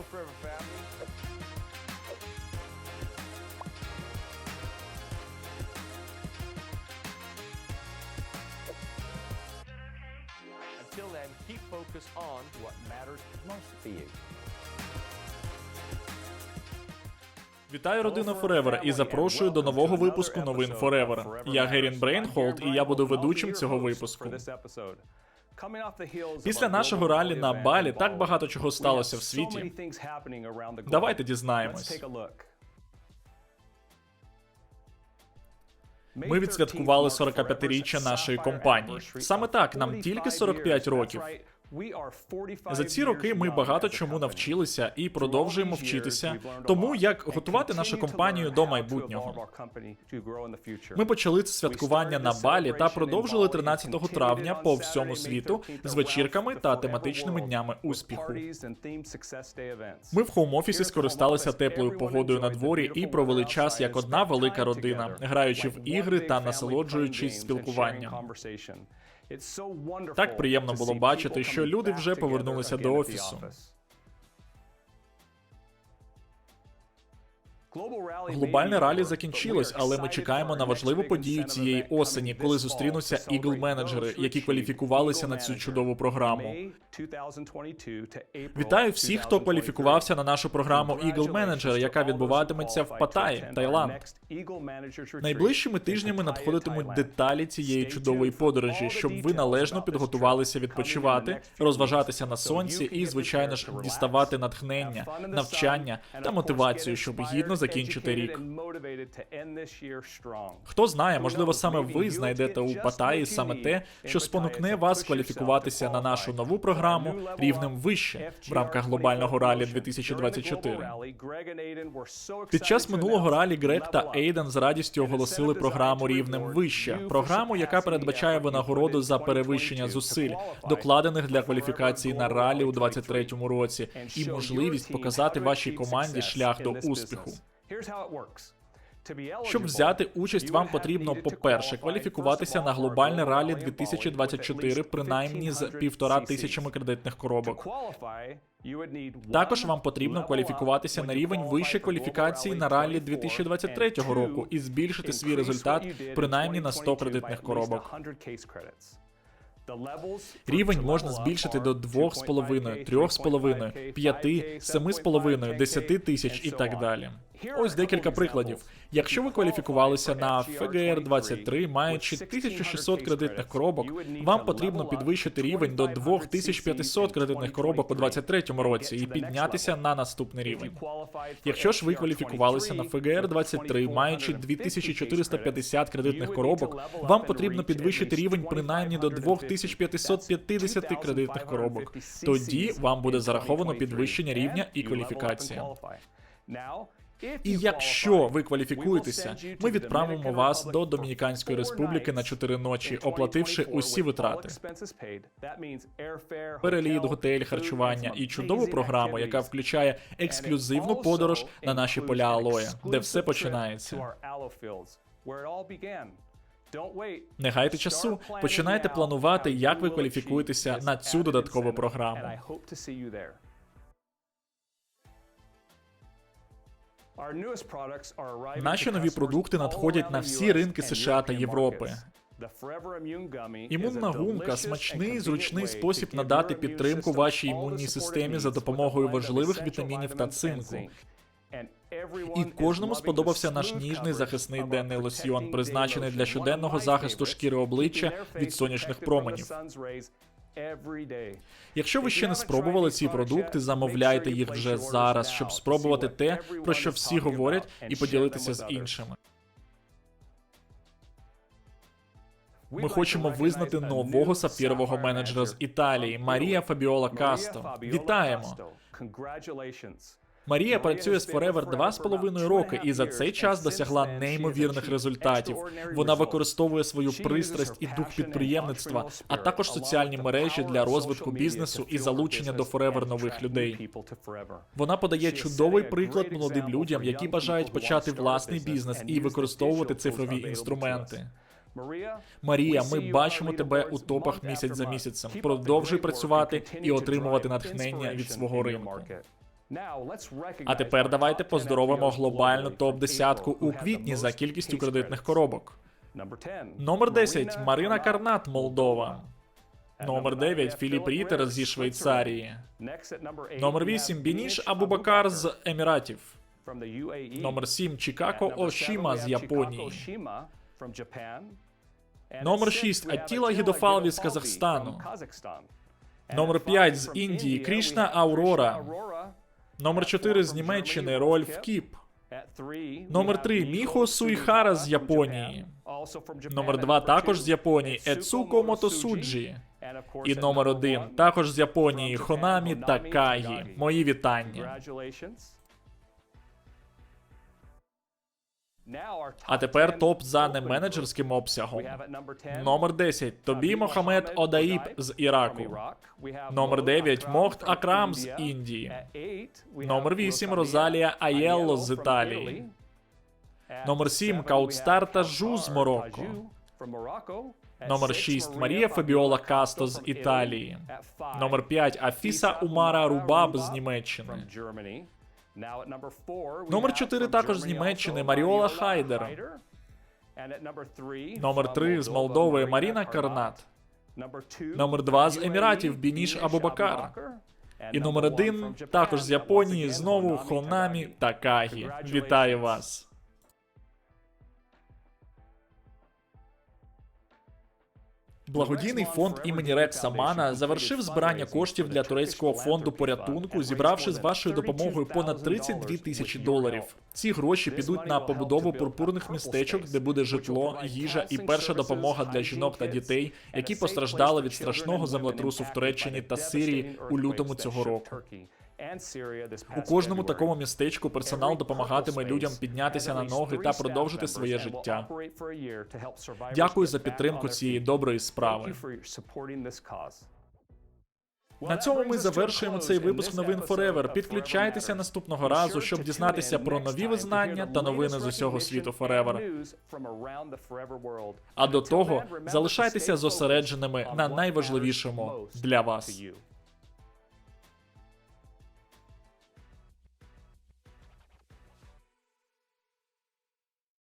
Hello, Forever family. Until then, keep focused on what matters most for you. Вітаю родина Forever і запрошую до нового випуску новин Forever. Я Герін Брейнхолд, і я буду ведучим цього випуску. Після нашого ралі на Балі так багато чого сталося в світі. Давайте дізнаємось. Ми відсвяткували 45-річчя нашої компанії. Саме так, нам тільки 45 років. За ці роки ми багато чому навчилися і продовжуємо вчитися. Тому як готувати нашу компанію до майбутнього. Ми почали це святкування на Балі та продовжили 13 травня по всьому світу з вечірками та тематичними днями успіху. Ми в хоум-офісі скористалися теплою погодою на дворі і провели час як одна велика родина, граючи в ігри та насолоджуючись спілкуванням. Так приємно було бачити, що люди вже повернулися до офісу. Глобальне ралі закінчилось, але ми чекаємо на важливу подію цієї осені, коли зустрінуться ігл менеджери, які кваліфікувалися на цю чудову програму. Вітаю всіх, хто кваліфікувався на нашу програму Eagle Manager, яка відбуватиметься в Паттайі, Таїланд. Найближчими тижнями надходитимуть деталі цієї чудової подорожі, щоб ви належно підготувалися відпочивати, розважатися на сонці і, звичайно ж, діставати натхнення, навчання та мотивацію, щоб гідно закінчити рік. Хто знає, можливо, саме ви знайдете у Паттайі саме те, що спонукне вас кваліфікуватися на нашу нову програму рівнем вище в рамках глобального ралі 2024. Під час минулого ралі Грег та Ейден з радістю оголосили програму рівнем вище, програму, яка передбачає винагороду за перевищення зусиль, докладених для кваліфікації на ралі у 2023 році, і можливість показати вашій команді шлях до успіху. Щоб взяти участь, вам потрібно, по-перше, кваліфікуватися на глобальне ралі 2024 принаймні з півтора тисячами кредитних коробок. Також вам потрібно кваліфікуватися на рівень вище кваліфікації на ралі 2023 року і збільшити свій результат принаймні на 100 кредитних коробок. Рівень можна збільшити до 2,5, 3,5, 5, 7,5, 10 тисяч і так далі. Ось декілька прикладів. Якщо ви кваліфікувалися на ФГР 23, маючи 1600 кредитних коробок, вам потрібно підвищити рівень до 2500 кредитних коробок у 2023 році і піднятися на наступний рівень. Якщо ж ви кваліфікувалися на ФГР 23, маючи 2450 кредитних коробок, вам потрібно підвищити рівень принаймні до 2550 кредитних коробок. Тоді вам буде зараховано підвищення рівня і кваліфікація. І якщо ви кваліфікуєтеся, ми відправимо вас до Домініканської республіки на 4 ночі, оплативши усі витрати. Переліт, готель, харчування і чудову програму, яка включає ексклюзивну подорож на наші поля алоя, де все починається. Не гайте часу, починайте планувати, як ви кваліфікуєтеся на цю додаткову програму. Наші нові продукти надходять на всі ринки США та Європи. Імунна гумка смачний, зручний спосіб надати підтримку вашій імунній системі за допомогою важливих вітамінів та цинку. І кожному сподобався наш ніжний захисний денний лосьйон, призначений для щоденного захисту шкіри обличчя від сонячних променів. Якщо ви ще не спробували ці продукти, замовляйте їх вже зараз, щоб спробувати те, про що всі говорять, і поділитися з іншими. Ми хочемо визнати нового сапфірового менеджера з Італії Марія Фабіола Касто. Вітаємо! Марія працює з Forever два з половиною роки і за цей час досягла неймовірних результатів. Вона використовує свою пристрасть і дух підприємництва, а також соціальні мережі для розвитку бізнесу і залучення до Forever нових людей. Вона подає чудовий приклад молодим людям, які бажають почати власний бізнес і використовувати цифрові інструменти. Марія, ми бачимо тебе у топах місяць за місяцем. Продовжуй працювати і отримувати натхнення від свого ринку. А тепер давайте поздоровимо глобальну топ-10 у квітні за кількістю кредитних коробок. Номер 10 Марина Карнат, Молдова. Номер 9 Філіп Рітер зі Швейцарії. Номер 8 Бініш Абубакар з Еміратів. Номер 7 Чикако Ошіма з Японії. Номер 6 Аттіла Гідофалві з Казахстану. Номер 5 з Індії Крішна Аурора. Номер 4 з Німеччини Рольф Кіп. Номер 3 Міхо Суїхара з Японії. Номер 2 також з Японії Ецуко Мотосуджі. І номер 1 також з Японії Хонамі Такагі. Мої вітання. А тепер топ за неменеджерським обсягом. Номер 10 Тобі Мохамед Одаїб з Іраку. Номер 9 Мохт Акрам з Індії. Номер 8 Розалія Аєлло з Італії. Номер 7 Каутстар та Жу з Марокко. Номер 6 Марія Фабіола Касто з Італії. Номер 5 Афіса Умара Рубаб з Німеччини. Номер 4 також з Німеччини Маріола Хайдер. Номер 3 з Молдови Маріна Карнат. Номер 2 з Еміратів Бініш Абубакар. І номер 1 також з Японії знову Хонамі Такагі. Вітаю вас! Благодійний фонд імені Рекса Мана завершив збирання коштів для турецького фонду порятунку, зібравши з вашою допомогою понад 32 тисячі доларів. Ці гроші підуть на побудову пурпурних містечок, де буде житло, їжа і перша допомога для жінок та дітей, які постраждали від страшного землетрусу в Туреччині та Сирії у лютому цього року. У кожному такому містечку персонал допомагатиме людям піднятися на ноги та продовжити своє життя. Дякую за підтримку цієї доброї справи. На цьому ми завершуємо цей випуск новин Forever. Підключайтеся наступного разу, щоб дізнатися про нові визнання та новини з усього світу Forever. А до того залишайтеся зосередженими на найважливішому для вас.